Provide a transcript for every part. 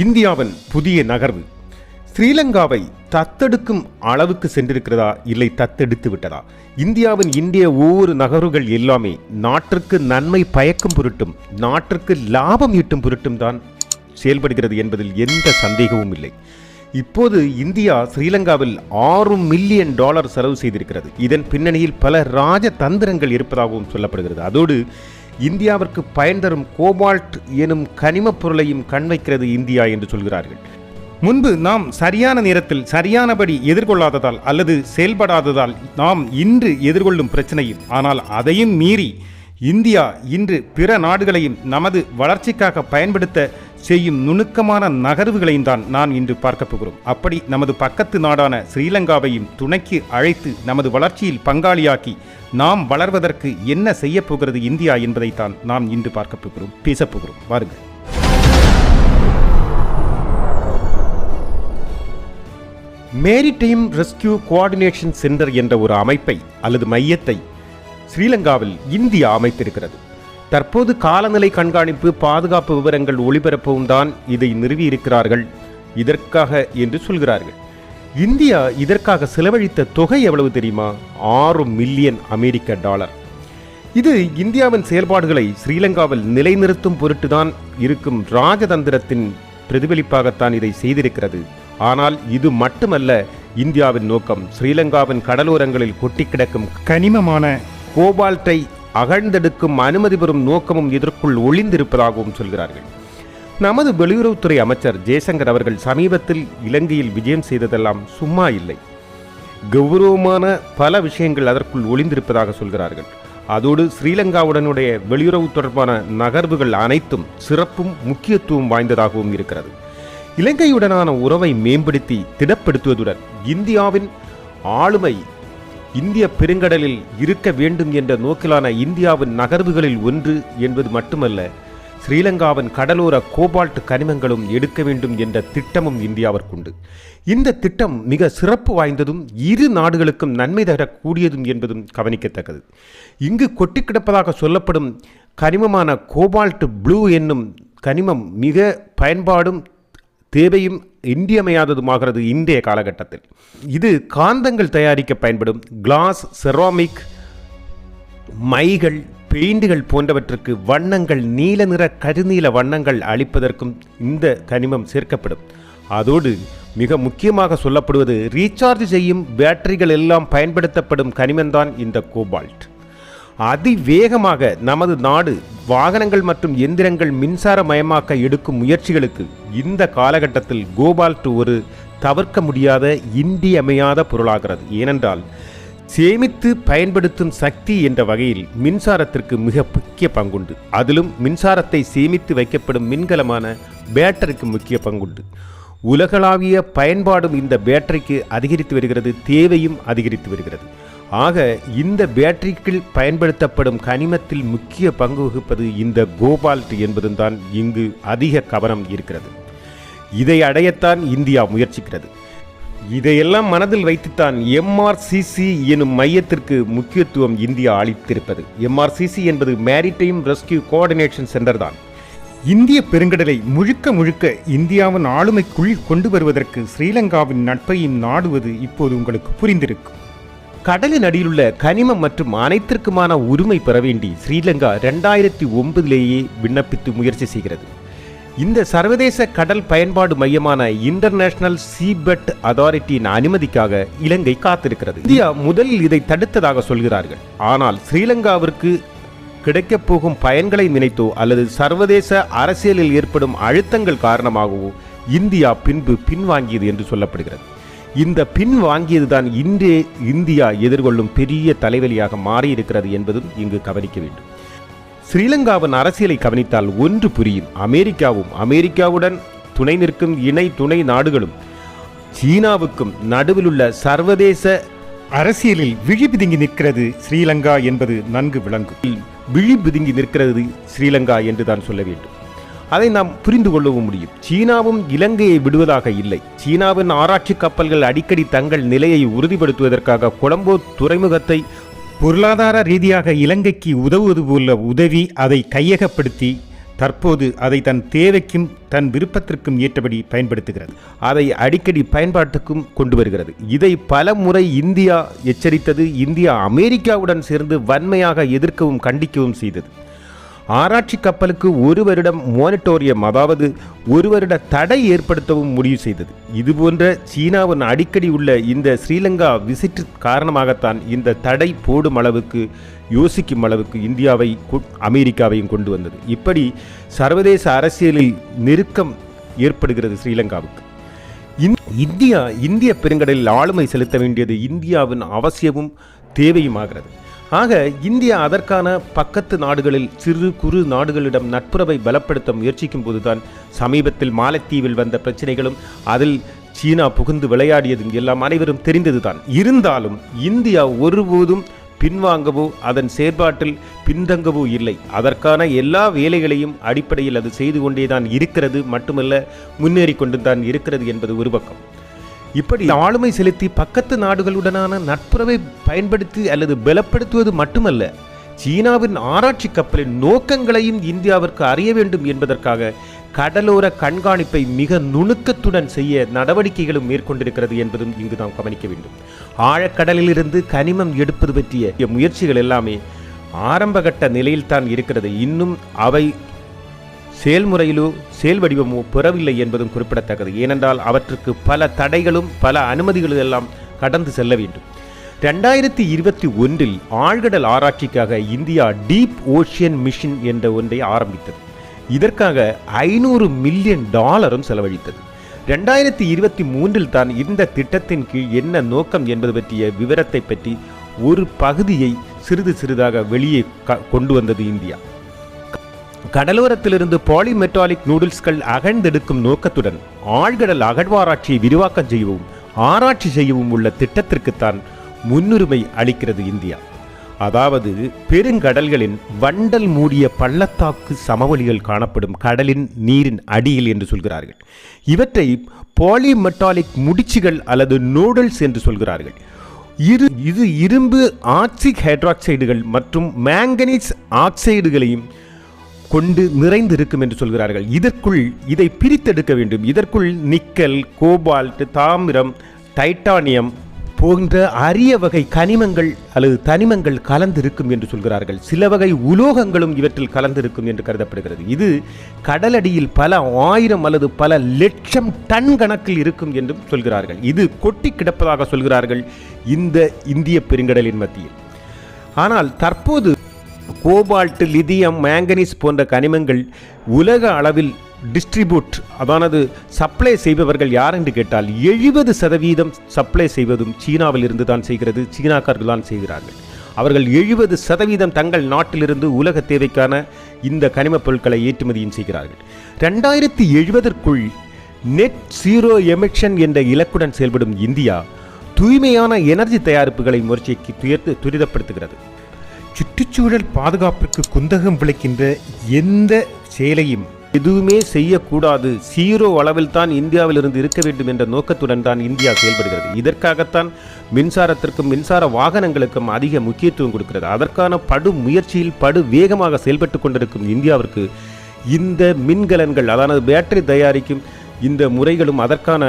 இந்தியாவின் புதிய நகர்வு. ஸ்ரீலங்காவை தத்தெடுக்கும் அளவுக்கு சென்றிருக்கிறதா? இல்லை தத்தெடுத்து விட்டதா? இந்தியாவின் இந்திய ஒவ்வொரு நகர்வுகள் எல்லாமே நாட்டிற்கு நன்மை பயக்கும் பொருட்டும் நாட்டிற்கு லாபம் ஈட்டும் பொருட்டும் தான் செயல்படுகிறது என்பதில் எந்த சந்தேகமும் இல்லை. இப்போது இந்தியா ஸ்ரீலங்காவில் ஆறு மில்லியன் டாலர் செலவு செய்திருக்கிறது. இதன் பின்னணியில் பல ராஜ தந்திரங்கள் இருப்பதாகவும் சொல்லப்படுகிறது. அதோடு இந்தியாவிற்கு பயன் தரும் கோபால்ட் எனும் கனிமப் பொருளையும் கண் வைக்கிறது இந்தியா என்று சொல்கிறார்கள். முன்பு நாம் சரியான நேரத்தில் சரியானபடி எதிர்கொள்ளாததால் அல்லது செயல்படாததால் நாம் இன்று எதிர்கொள்ளும் பிரச்சனையும் ஆனால் அதையும் மீறி இந்தியா இன்று பிற நாடுகளையும் நமது வளர்ச்சிக்காக பயன்படுத்த செய்யும் நுணுக்கமான நகர்வுகளையும் தான் நான் இன்று பார்க்க போகிறோம். அப்படி நமது பக்கத்து நாடான ஸ்ரீலங்காவையும் துணைக்கு அழைத்து நமது வளர்ச்சியில் பங்காளியாக்கி நாம் வளர்வதற்கு என்ன செய்யப் போகிறது இந்தியா என்பதைத்தான் நாம் இன்று பார்க்க போகிறோம். பேசப் போகிறோம். வாருங்கள். மேரிடைம் ரெஸ்கியூ கோஆர்டினேஷன் சென்டர் என்ற ஒரு அமைப்பை அல்லது மையத்தை ஸ்ரீலங்காவில் இந்தியா அமைத்திருக்கிறது. தற்போது காலநிலை கண்காணிப்பு பாதுகாப்பு விவரங்கள் ஒளிபரப்பவும் தான் இதை நிறுவியிருக்கிறார்கள். இதற்காக என்று சொல்கிறார்கள். இந்தியா இதற்காக செலவழித்த தொகை எவ்வளவு தெரியுமா? ஆறு மில்லியன் அமெரிக்க டாலர். இது இந்தியாவின் செயல்பாடுகளை ஸ்ரீலங்காவில் நிலைநிறுத்தும் பொருட்டுதான் இருக்கும் ராஜதந்திரத்தின் பிரதிபலிப்பாகத்தான் இதை செய்திருக்கிறது. ஆனால் இது மட்டுமல்ல இந்தியாவின் நோக்கம் ஸ்ரீலங்காவின் கடலோரங்களில் கொட்டி கிடக்கும் கனிமமான கோபால்ட்டை அகழ்ந்தெடுக்கும் அனுமதி பெறும் நோக்கமும் இதற்குள் ஒளிந்திருப்பதாகவும் சொல்கிறார்கள். நமது வெளியுறவுத்துறை அமைச்சர் ஜெய்சங்கர் அவர்கள் சமீபத்தில் இலங்கையில் விஜயம் செய்ததெல்லாம் சும்மா இல்லை. கௌரவமான பல விஷயங்கள் அதற்குள் ஒளிந்திருப்பதாக சொல்கிறார்கள். அதோடு ஸ்ரீலங்காவுடனுடைய வெளியுறவு தொடர்பான நகர்வுகள் அனைத்தும் சிறப்பும் முக்கியத்துவம் வாய்ந்ததாகவும் இருக்கிறது. இலங்கையுடனான உறவை மேம்படுத்தி திடப்படுத்துவதுடன் இந்தியாவின் ஆளுமை இந்திய பெருங்கடலில் இருக்க வேண்டும் என்ற நோக்கிலான இந்தியாவின் நகர்வுகளில் ஒன்று என்பது மட்டுமல்ல ஸ்ரீலங்காவின் கடலோர கோபால்ட் கனிமங்களும் எடுக்க வேண்டும் என்ற திட்டமும் இந்தியாவிற்குண்டு. இந்த திட்டம் மிக சிறப்பு வாய்ந்ததும் இரு நாடுகளுக்கும் நன்மை தரக்கூடியதும் என்பதும் கவனிக்கத்தக்கது. இங்கு கொட்டி கிடப்பதாக சொல்லப்படும் கனிமமான கோபால்ட் ப்ளூ என்னும் கனிமம் மிக பயன்பாடும் தேவையும் இன்றியமையாததுமாகிறது இன்றைய காலகட்டத்தில். இது காந்தங்கள் தயாரிக்க பயன்படும் கிளாஸ் செராமிக் மைகள் பெயிண்டுகள் போன்றவற்றுக்கு வண்ணங்கள் நீல நிற கருநீல வண்ணங்கள் அளிப்பதற்கும் இந்த கனிமம் சேர்க்கப்படும். அதோடு மிக முக்கியமாக சொல்லப்படுவது ரீசார்ஜ் செய்யும் பேட்டரிகள் எல்லாம் பயன்படுத்தப்படும் கனிமம்தான் இந்த கோபால்ட் அதிவேகமாக நமது நாடு வாகனங்கள் மற்றும் எந்திரங்கள் மின்சாரமயமாக்க எடுக்கும் முயற்சிகளுக்கு இந்த காலகட்டத்தில் கோபால்ட் ஒரு தவிர்க்க முடியாத இன்றியமையாத பொருளாகிறது. ஏனென்றால் சேமித்து பயன்படுத்தும் சக்தி என்ற வகையில் மின்சாரத்திற்கு மிக முக்கிய பங்குண்டு. அதிலும் மின்சாரத்தை சேமித்து வைக்கப்படும் மின்கலமான பேட்டரிக்கு முக்கிய பங்குண்டு. உலகளாவிய பயன்பாடும் இந்த பேட்டரிக்கு அதிகரித்து வருகிறது தேவையும் அதிகரித்து வருகிறது. ஆக இந்த பேட்டரிக்குள் பயன்படுத்தப்படும் கனிமத்தில் முக்கிய பங்கு வகிப்பது இந்த கோபால்ட் என்பதும் தான் இங்கு அதிக கவனம் இருக்கிறது. இதை அடையத்தான் இந்தியா முயற்சிக்கிறது. இதையெல்லாம் மனதில் வைத்துத்தான் எம்ஆர்சிசி எனும் மையத்திற்கு முக்கியத்துவம் இந்தியா அளித்திருப்பது. எம்ஆர்சிசி என்பது மேரிடைம் ரெஸ்கியூ கோஆர்டினேஷன் சென்டர் தான். இந்திய பெருங்கடலை முழுக்க முழுக்க இந்தியாவின் ஆளுமைக்குள் கொண்டு வருவதற்கு ஸ்ரீலங்காவின் நட்பையும் நாடுவது இப்போது உங்களுக்கு புரிந்திருக்கும். கடலின் அடியிலுள்ள கனிமம் மற்றும் அனைத்திற்குமான உரிமை பெற வேண்டி ஸ்ரீலங்கா ரெண்டாயிரத்தி ஒன்பதிலேயே விண்ணப்பித்து முயற்சி செய்கிறது. இந்த சர்வதேச கடல் பயன்பாடு மையமான இன்டர்நேஷனல் சீபெட் அதாரிட்டியின் அனுமதிக்காக இலங்கை காத்திருக்கிறது. இந்தியா முதலில் இதை தடுத்ததாக சொல்கிறார்கள். ஆனால் ஸ்ரீலங்காவிற்கு கிடைக்கப் போகும் பயன்களை நினைத்தோ அல்லது சர்வதேச அரசியலில் ஏற்படும் அழுத்தங்கள் காரணமாகவோ இந்தியா பின்பு பின்வாங்கியது என்று சொல்லப்படுகிறது. இந்த பின் வாங்கியதுதான் இன்றே இந்தியா எதிர்கொள்ளும் பெரிய தலைவலியாக மாறியிருக்கிறது என்பதும் இங்கு கவனிக்க வேண்டும். ஸ்ரீலங்காவின் அரசியலை கவனித்தால் ஒன்று புரியும். அமெரிக்காவும் அமெரிக்காவுடன் துணை நிற்கும் இணை துணை நாடுகளும் சீனாவுக்கும் நடுவிலுள்ள சர்வதேச அரசியலில் விழி பிதுங்கி நிற்கிறது ஸ்ரீலங்கா என்பது நன்கு விளங்கும். விழி பிதுங்கி நிற்கிறது ஸ்ரீலங்கா என்று தான் சொல்ல வேண்டும். அதை நாம் புரிந்து கொள்ளவும் முடியும். சீனாவும் இலங்கையை விடுவதாக இல்லை. சீனாவின் ஆராய்ச்சி கப்பல்கள் அடிக்கடி தங்கள் நிலையை உறுதிப்படுத்துவதற்காக கொலம்போ துறைமுகத்தை பொருளாதார ரீதியாக இலங்கைக்கு உதவுவது போல உதவி அதை கையகப்படுத்தி தற்போது அதை தன் தேவைக்கும் தன் விருப்பத்திற்கும் ஏற்றபடி பயன்படுத்துகிறது. அதை அடிக்கடி பயன்பாட்டுக்கும் கொண்டு வருகிறது. இதை பல முறை இந்தியா எச்சரித்தது இந்தியா அமெரிக்காவுடன் சேர்ந்து வன்மையாக எதிர்க்கவும் கண்டிக்கவும் செய்தது. ஆராய்ச்சி கப்பலுக்கு ஒரு வருடம் மோனிட்டோரியம் அதாவது ஒரு வருட தடை ஏற்படுத்தவும் முடிவு செய்தது. இதுபோன்ற சீனாவின் அடிக்கடி உள்ள இந்த ஸ்ரீலங்கா விசிட் காரணமாகத்தான் இந்த தடை போடும் அளவுக்கு யோசிக்கும் அளவுக்கு இந்தியாவை கொ- அமெரிக்காவையும் கொண்டு வந்தது. இப்படி சர்வதேச அரசியலில் நெருக்கம் ஏற்படுகிறது ஸ்ரீலங்காவுக்கு. இந்தியா இந்திய பெருங்கடலில் ஆளுமை செலுத்த வேண்டியது இந்தியாவின் அவசியமும் தேவையுமாகிறது ஆக இந்தியா அதற்கான பக்கத்து நாடுகளில் சிறு குறு நாடுகளிடம் நட்புறவை பலப்படுத்த முயற்சிக்கும் போதுதான் சமீபத்தில் மாலத்தீவில் வந்த பிரச்சனைகளும் அதில் சீனா புகுந்து விளையாடியதும் எல்லாம் அனைவரும் தெரிந்ததுதான். இருந்தாலும் இந்தியா ஒருபோதும் பின்வாங்கவோ அதன் செயற்பாட்டில் பின்தங்கவோ இல்லை. அதற்கான எல்லா வேலைகளையும் அடிப்படையில் அது செய்து கொண்டே தான் இருக்கிறது மட்டுமல்ல முன்னேறி கொண்டு தான் இருக்கிறது என்பது ஒரு பக்கம். இப்படி ஆளுமை செலுத்தி பக்கத்து நாடுகளுடனான நட்புறவை பயன்படுத்தி அல்லது பலப்படுத்துவது மட்டுமல்ல சீனாவின் ஆராய்ச்சி கப்பலின் நோக்கங்களையும் இந்தியாவிற்கு அறிய வேண்டும் என்பதற்காக கடலோர கண்காணிப்பை மிக நுணுக்கத்துடன் செய்ய நடவடிக்கைகளும் மேற்கொண்டிருக்கிறது என்பதும் இங்கு நாம் கவனிக்க வேண்டும். ஆழக்கடலிலிருந்து கனிமம் எடுப்பது பற்றிய முயற்சிகள் எல்லாமே ஆரம்பகட்ட நிலையில்தான் இருக்கிறது. இன்னும் அவை செயல்முறையிலோ செயல் வடிவமோ பெறவில்லை என்பதும் குறிப்பிடத்தக்கது. ஏனென்றால் அவற்றுக்கு பல தடைகளும் பல அனுமதிகளும் எல்லாம் கடந்து செல்ல வேண்டும். ரெண்டாயிரத்தி இருபத்தி ஒன்றில் ஆழ்கடல் ஆராய்ச்சிக்காக இந்தியா டீப் ஓஷியன் மிஷன் என்ற ஒன்றை ஆரம்பித்தது. இதற்காக ஐநூறு மில்லியன் டாலரும் செலவழித்தது. ரெண்டாயிரத்தி இருபத்தி மூன்றில் தான் இந்த திட்டத்தின் கீழ் என்ன நோக்கம் என்பது பற்றிய விவரத்தை பற்றி ஒரு பகுதியை சிறிது சிறிதாக வெளியே க- கொண்டு வந்தது இந்தியா. கடலோரத்திலிருந்து பாலிமெட்டாலிக் நூடுல்ஸ்கள் அகழ்ந்தெடுக்கும் நோக்கத்துடன் ஆழ்கடல் அகழ்வாராய்ச்சியை விரிவாக்கம் செய்யவும் ஆராய்ச்சி செய்யவும் உள்ள திட்டத்திற்குத்தான் முன்னுரிமை அளிக்கிறது இந்தியா. அதாவது பெருங்கடல்களின் வண்டல் மூடிய பள்ளத்தாக்கு சமவெளிகள் காணப்படும் கடலின் நீரின் அடியில் என்று சொல்கிறார்கள். இவற்றை பாலிமெட்டாலிக் முடிச்சுகள் அல்லது நூடுல்ஸ் என்று சொல்கிறார்கள். இரு இது இரும்பு ஆக்சிக் ஹைட்ராக்சைடுகள் மற்றும் மேங்கனீஸ் ஆக்சைடுகளையும் கொண்டு நிறைந்திருக்கும் என்று சொல்கிறார்கள். இதற்குள் இதை பிரித்தெடுக்க வேண்டும். இதற்குள் நிக்கல் கோபால்ட் தாமிரம் டைட்டானியம் போன்ற அரிய வகை கனிமங்கள் அல்லது தனிமங்கள் கலந்திருக்கும் என்று சொல்கிறார்கள். சில வகை உலோகங்களும் இவற்றில் கலந்திருக்கும் என்று கருதப்படுகிறது. இது கடலடியில் பல ஆயிரம் அல்லது பல லட்சம் டன் கணக்கில் இருக்கும் என்றும் சொல்கிறார்கள். இது கொட்டி கிடப்பதாக சொல்கிறார்கள் இந்த இந்திய பெருங்கடலின் மத்தியில். ஆனால் தற்போது கோபால்ட் லிதியம் மேங்கனீஸ் போன்ற கனிமங்கள் உலக அளவில் டிஸ்ட்ரிபியூட் அதானது சப்ளை செய்பவர்கள் யார் என்று கேட்டால் எழுபது சதவீதம் சப்ளை செய்வதும் சீனாவில் இருந்து தான் செய்கிறது சீனாக்கார்கள் தான் செய்கிறார்கள். அவர்கள் எழுபது சதவீதம் தங்கள் நாட்டிலிருந்து உலக தேவைக்கான இந்த கனிமப் பொருட்களை ஏற்றுமதியும் செய்கிறார்கள். ரெண்டாயிரத்தி எழுபதற்குள் நெட் ஜீரோ எமிஷன் என்ற இலக்குடன் செயல்படும் இந்தியா தூய்மையான எனர்ஜி தயாரிப்புகளை முயற்சிக்கு துயர்த்து துரிதப்படுத்துகிறது. சுற்றுச்சூழல் பாதுகாப்பிற்கு குந்தகம் விளைக்கின்ற எந்த செயலையும் எதுவுமே செய்யக்கூடாது. சீரோ அளவில் தான் இந்தியாவிலிருந்து இருக்க வேண்டும் என்ற நோக்கத்துடன் தான் இந்தியா செயல்படுகிறது. இதற்காகத்தான் மின்சாரத்திற்கும் மின்சார வாகனங்களுக்கும் அதிக முக்கியத்துவம் கொடுக்கிறது. அதற்கான படு முயற்சியில் படு வேகமாக செயல்பட்டு கொண்டிருக்கும் இந்தியாவிற்கு இந்த மின்கலன்கள் அதாவது பேட்டரி தயாரிக்கும் இந்த முறைகளும் அதற்கான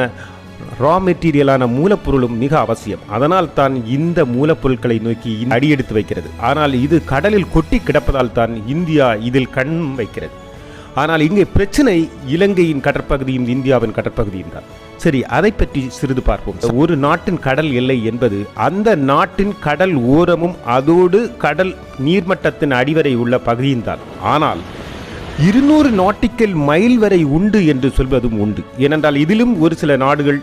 ரா மெட்டீரியலான மூலப்பொருளும் மிக அவசியம். அதனால் தான் இந்த மூலப்பொருட்களை நோக்கி அடியெடுத்து வைக்கிறது. ஆனால் இது கடலில் கொட்டி கிடப்பதால் தான் இந்தியா இதில் கண் வைக்கிறது. ஆனால் இங்கே பிரச்சனை இலங்கையின் கடற்பகுதியும் இந்தியாவின் கடற்பகுதியும் தான். சரி அதை பற்றி சிறிது பார்ப்போம். ஒரு நாட்டின் கடல் எல்லை என்பது அந்த நாட்டின் கடல் ஓரமும் அதோடு கடல் நீர்மட்டத்தின் அடிவரை உள்ள பகுதியும் தான். ஆனால் இருநூறு நாட்டிக்கல் மைல் வரை உண்டு என்று சொல்வதும் உண்டு. ஏனென்றால் இதிலும் ஒரு சில நாடுகள்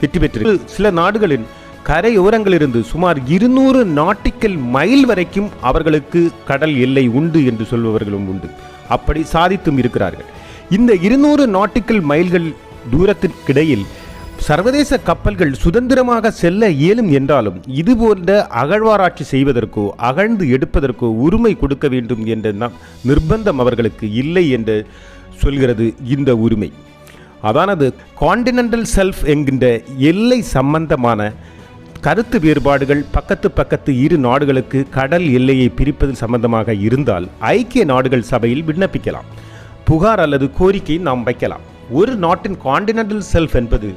வெற்றி பெற்று சில நாடுகளின் கரையோரங்களிலிருந்து சுமார் இருநூறு நாட்டிக்கல் மைல் வரைக்கும் அவர்களுக்கு கடல் எல்லை உண்டு என்று சொல்பவர்களும் உண்டு. அப்படி சாதித்தும் இருக்கிறார்கள். இந்த இருநூறு நாட்டிக்கல் மைல்கள் தூரத்திற்கிடையில் சர்வதேச கப்பல்கள் சுதந்திரமாக செல்ல இயலும் என்றாலும் இது போன்ற அகழ்வாராய்ச்சி செய்வதற்கோ அகழ்ந்து எடுப்பதற்கோ உரிமை கொடுக்க வேண்டும் என்ற நிர்பந்தம் அவர்களுக்கு இல்லை என்று சொல்கிறது இந்த உரிமை. அதானது கான்டினென்டல் செல்ஃப் என்கின்ற எல்லை சம்பந்தமான கருத்து வேறுபாடுகள் பக்கத்து பக்கத்து இரு நாடுகளுக்கு கடல் எல்லையை பிரிப்பது சம்பந்தமாக இருந்தால் ஐக்கிய நாடுகள் சபையில் விண்ணப்பிக்கலாம். புகார் அல்லது கோரிக்கை நாம் வைக்கலாம். ஒரு நாட்டின் காண்டினென்டல் செல்ஃப் என்பது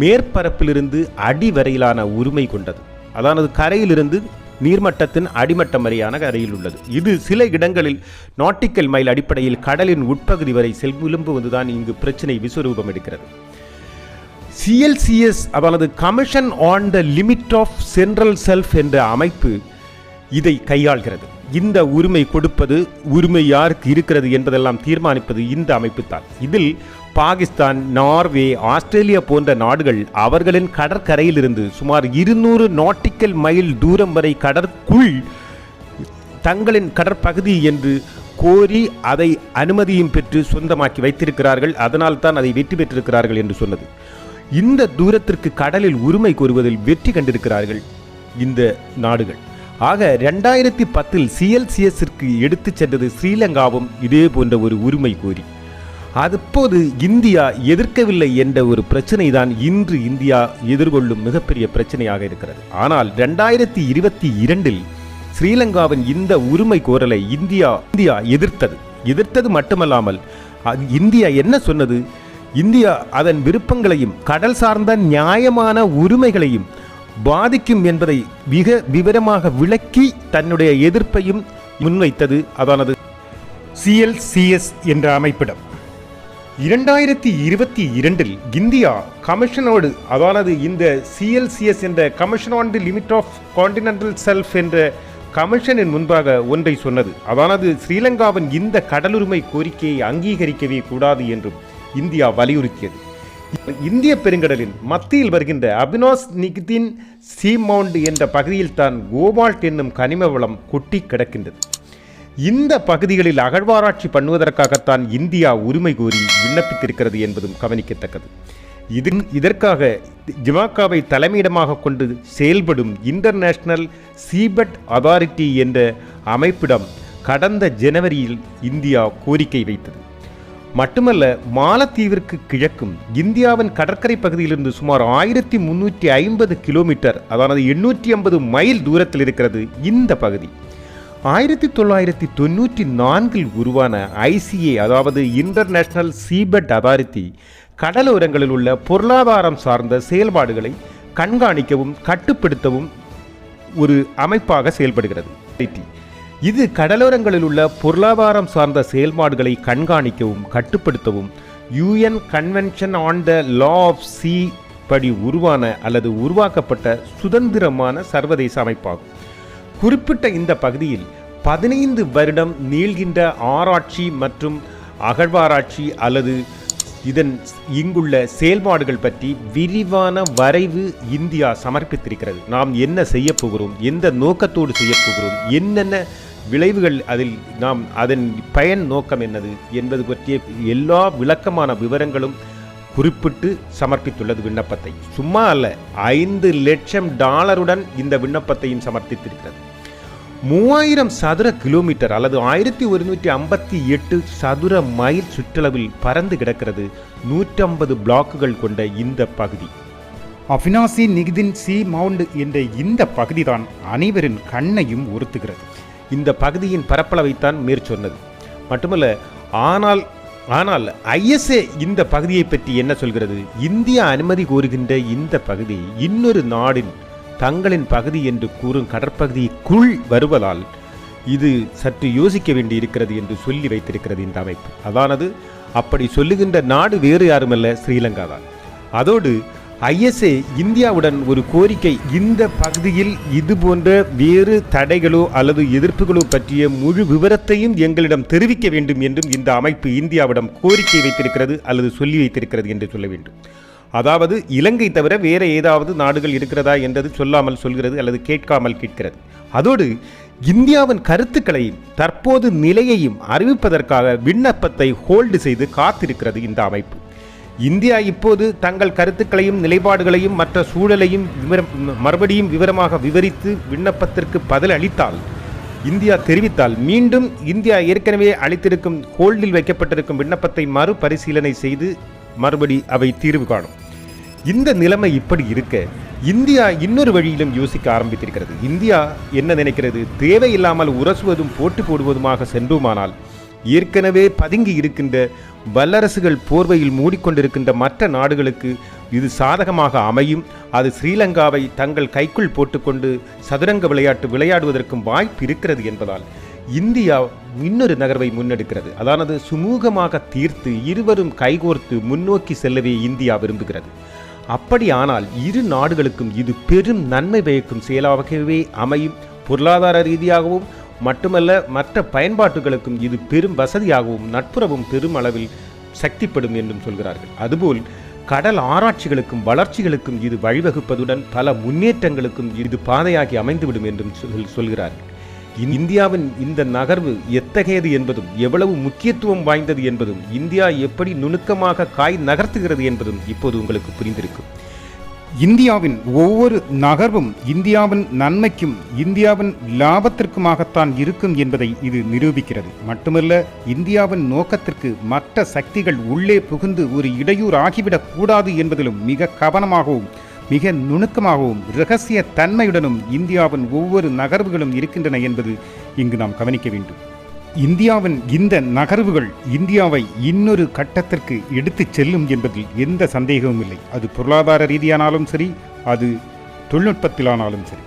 மேற்பரப்பிலிருந்து அடி வரையிலான உரிமை கொண்டது. அதானது கரையிலிருந்து நீர்மட்டத்தின் அடிமட்ட வரையான கரையில் உள்ளது. இது சில இடங்களில் நாட்டிக்கல் மைல் அடிப்படையில் கடலின் உட்பகுதி வரை செல்விழும்புவதுதான் இங்கு பிரச்சனை விஸ்வரூபம் எடுக்கிறது. சிஎல்சிஎஸ் அதாவது commission on the limit of central shelf என்ற அமைப்பு இதை கையாள்கிறது. இந்த உரிமை கொடுப்பது உரிமை யாருக்கு இருக்கிறது என்பதெல்லாம் தீர்மானிப்பது இந்த அமைப்பு தான் இதில் பாகிஸ்தான் நார்வே ஆஸ்திரேலியா போன்ற நாடுகள் அவர்களின் கடற்கரையிலிருந்து சுமார் இருநூறு நாட்டிக்கல் மைல் தூரம் வரை கடற்குள் தங்களின் கடற்பகுதி என்று கோரி அதை அனுமதியும் பெற்று சொந்தமாக்கி வைத்திருக்கிறார்கள். அதனால் தான் அதை வெற்றி பெற்றிருக்கிறார்கள் என்று சொன்னது. இந்த தூரத்திற்கு கடலில் உரிமை கோருவதில் வெற்றி கண்டிருக்கிறார்கள் இந்த நாடுகள். ஆக ரெண்டாயிரத்தி பத்தில் சிஎல்சிஎஸ்ஸிற்கு எடுத்துச் சென்றது ஸ்ரீலங்காவும் இதே போன்ற ஒரு உரிமை கோரி. அப்போது இந்தியா எதிர்க்கவில்லை என்ற ஒரு பிரச்சனை தான் இன்று இந்தியா எதிர்கொள்ளும் மிகப்பெரிய பிரச்சனையாக இருக்கிறது. ஆனால் ரெண்டாயிரத்தி இருபத்தி இரண்டில் ஸ்ரீலங்காவின் இந்த உரிமை கோரலை இந்தியா இந்தியா எதிர்த்தது. எதிர்த்தது மட்டுமல்லாமல் அது இந்தியா என்ன சொன்னது? இந்தியா அதன் விருப்பங்களையும் கடல் சார்ந்த நியாயமான உரிமைகளையும் பாதிக்கும் என்பதை மிக விவரமாக விளக்கி தன்னுடைய எதிர்ப்பையும் முன்வைத்தது. அதானது சிஎல்சிஎஸ் என்ற அமைப்பிடம். இரண்டாயிரத்தி இருபத்தி இரண்டில் இந்தியா கமிஷனோடு அதானது இந்த சிஎல்சிஎஸ் என்ற commission on the limit of continental shelf என்ற கமிஷனின் முன்பாக ஒன்றை சொன்னது. அதானது ஸ்ரீலங்காவின் இந்த கடலுரிமை கோரிக்கையை அங்கீகரிக்கவே கூடாது என்றும் இந்தியா வலியுறுத்தியது. இந்திய பெருங்கடலின் மத்தியில் வருகின்ற அபினாஸ் நிகிதின் சீ மவுண்ட் என்ற பகுதியில் தான் கோபால்ட் என்னும் கனிம வளம் கொட்டி கிடக்கின்றது. இந்த பகுதிகளில் அகழ்வாராய்ச்சி பண்ணுவதற்காகத்தான் இந்தியா உரிமை கோரி விண்ணப்பித்திருக்கிறது என்பதும் கவனிக்கத்தக்கது. இது இதற்காக ஜிமாக்காவை தலைமையிடமாக கொண்டு செயல்படும் இன்டர்நேஷனல் சீபட் அதாரிட்டி என்ற அமைப்பிடம் கடந்த ஜனவரியில் இந்தியா கோரிக்கை வைத்தது. மட்டுமல்ல மாலத்தீவிற்கு கிழக்கும் இந்தியாவின் கடற்கரை பகுதியிலிருந்து சுமார் ஆயிரத்தி முன்னூற்றி ஐம்பது கிலோமீட்டர் அதாவது எண்ணூற்றி ஐம்பது மைல் தூரத்தில் இருக்கிறது இந்த பகுதி. ஆயிரத்தி தொள்ளாயிரத்தி தொண்ணூற்றி நான்கில் உருவான ஐசிஏ அதாவது இன்டர்நேஷனல் சீபெட் அதாரிட்டி கடலோரங்களில் உள்ள பொருளாதாரம் சார்ந்த செயல்பாடுகளை கண்காணிக்கவும் கட்டுப்படுத்தவும் ஒரு அமைப்பாக செயல்படுகிறது. இது கடலோரங்களில் உள்ள பொருளாதாரம் சார்ந்த செயல்பாடுகளை கண்காணிக்கவும் கட்டுப்படுத்தவும் UN convention on the law of sea படி உருவான அல்லது உருவாக்கப்பட்ட சுதந்திரமான சர்வதேச அமைப்பாகும். குறிப்பிட்ட இந்த பகுதியில் பதினைந்து வருடம் நீள்கின்ற ஆராய்ச்சி மற்றும் அகழ்வாராய்ச்சி அல்லது இதன் இங்குள்ள செயல்பாடுகள் பற்றி விரிவான வரைவு இந்தியா சமர்ப்பித்திருக்கிறது. நாம் என்ன செய்ய போகிறோம்? எந்த நோக்கத்தோடு செய்ய போகிறோம்? என்னென்ன விளைவுகள் அதில் நாம் அதன் பயன் நோக்கம் என்னது என்பது பற்றிய எல்லா விளக்கமான விவரங்களும் குறிப்பிட்டு சமர்ப்பித்துள்ளது விண்ணப்பத்தை. சும்மா அல்ல ஐந்து லட்சம் டாலருடன் இந்த விண்ணப்பத்தையும் சமர்ப்பித்திருக்கிறது. மூவாயிரம் சதுர கிலோமீட்டர் அல்லது ஆயிரத்தி ஒருநூற்றி ஐம்பத்தி எட்டு சதுர மைல் சுற்றளவில் பறந்து கிடக்கிறது நூற்றம்பது பிளாக்குகள் கொண்ட இந்த பகுதி. அபினாசி நிகிதின் சி மவுண்ட் என்ற இந்த பகுதிதான் அனைவரின் கண்ணையும் உறுத்துகிறது. இந்த பகுதியின் பரப்பளவைத்தான் மேற்சொன்னது மட்டுமல்ல ஆனால் ஆனால் ஐஎஸ்ஏ இந்த பகுதியை பற்றி என்ன சொல்கிறது? இந்தியா அனுமதி கோருகின்ற இந்த பகுதி இன்னொரு நாடின் தங்களின் பகுதி என்று கூறும் கடற்பகுதிக்குள் வருவதால் இது சற்று யோசிக்க வேண்டி இருக்கிறது என்று சொல்லி வைத்திருக்கிறது இந்த அமைப்பு. அதானது? அப்படி சொல்லுகின்ற நாடு வேறு யாருமல்ல? ஸ்ரீலங்கா தான். அதோடு ஐஎஸ்ஏ இந்தியாவுடன் ஒரு கோரிக்கை இந்த பகுதியில் இது போன்ற வேறு தடைகளோ அல்லது எதிர்ப்புகளோ பற்றிய முழு விவரத்தையும் எங்களிடம் தெரிவிக்க வேண்டும் என்றும் இந்த அமைப்பு இந்தியாவிடம் கோரிக்கை வைத்திருக்கிறது அல்லது சொல்லி வைத்திருக்கிறது என்று சொல்ல வேண்டும். அதாவது இலங்கை தவிர வேறு ஏதாவது நாடுகள் இருக்கிறதா என்றது சொல்லாமல் சொல்கிறது அல்லது கேட்காமல் கேட்கிறது. அதோடு இந்தியாவின் கருத்துக்களையும் தற்போது நிலையையும் அறிவிப்பதற்காக விண்ணப்பத்தை ஹோல்டு செய்து காத்திருக்கிறது இந்த அமைப்பு. இந்தியா இப்போது தங்கள் கருத்துக்களையும் நிலைப்பாடுகளையும் மற்ற சூழலையும் விவரம் மறுபடியும் விவரமாக விவரித்து விண்ணப்பத்திற்கு பதில் அளித்தால் இந்தியா தெரிவித்தால் மீண்டும் இந்தியா ஏற்கனவே அளித்திருக்கும் ஹோல்டில் வைக்கப்பட்டிருக்கும் விண்ணப்பத்தை மறுபரிசீலனை செய்து மறுபடி அவை தீர்வு காணும். இந்த நிலைமை இப்படி இருக்க இந்தியா இன்னொரு வழியிலும் யோசிக்க ஆரம்பித்திருக்கிறது. இந்தியா என்ன நினைக்கிறது? தேவையில்லாமல் உரசுவதும் போட்டு போடுவதுமாக சென்றோமானால் ஏற்கனவே பதுங்கி இருக்கின்ற வல்லரசுகள் போர்வையில் மூடிக்கொண்டிருக்கின்ற மற்ற நாடுகளுக்கு இது சாதகமாக அமையும். அது ஸ்ரீலங்காவை தங்கள் கைக்குள் போட்டுக்கொண்டு சதுரங்க விளையாட்டு விளையாடுவதற்கும் வாய்ப்பு இருக்கிறது என்பதால் இந்தியா இன்னொரு நகர்வை முன்னெடுக்கிறது. அதானது சுமூகமாக தீர்த்து இருவரும் கைகோர்த்து முன்னோக்கி செல்லவே இந்தியா விரும்புகிறது. அப்படியானால் இரு நாடுகளுக்கும் இது பெரும் நன்மை பயக்கும் செயலாகவே அமையும். பொருளாதார ரீதியாகவும் மட்டுமல்ல மற்ற பயன்பாட்டுகளுக்கும் இது பெரும் வசதியாகவும் நட்புறவும் பெரும் அளவில் சக்திப்படும் என்றும் சொல்கிறார்கள். அதுபோல் கடல் ஆராய்ச்சிகளுக்கும் வளர்ச்சிகளுக்கும் இது வழிவகுப்பதுடன் பல முன்னேற்றங்களுக்கும் இது பாதையாகி அமைந்துவிடும் என்றும் சொல் சொல்கிறார்கள். இந்தியாவின் இந்த நகர்வு எத்தகையது என்பதும் எவ்வளவு முக்கியத்துவம் வாய்ந்தது என்பதும் இந்தியா எப்படி நுணுக்கமாக காய் நகர்த்துகிறது என்பதும் இப்போது உங்களுக்கு புரிந்திருக்கும் இந்தியாவின் ஒவ்வொரு நகர்வும் இந்தியாவின் நன்மைக்கும் இந்தியாவின் லாபத்திற்குமாகத்தான் இருக்கும் என்பதை இது நிரூபிக்கிறது. மட்டுமல்ல இந்தியாவின் நோக்கத்திற்கு மற்ற சக்திகள் உள்ளே புகுந்து ஒரு இடையூறு ஆகிவிடக் கூடாது என்பதிலும் மிக கவனமாகவும் மிக நுணுக்கமாகவும் இரகசிய தன்மையுடனும் இந்தியாவின் ஒவ்வொரு நகர்வுகளும் இருக்கின்றன என்பது இங்கு நாம் கவனிக்க வேண்டும். இந்தியாவின் இந்த நகர்வுகள் இந்தியாவை இன்னொரு கட்டத்திற்கு எடுத்துச் செல்லும் என்பதில் எந்த சந்தேகமும் இல்லை. அது பொருளாதார ரீதியானாலும் சரி அது தொழில்நுட்பத்திலானாலும் சரி.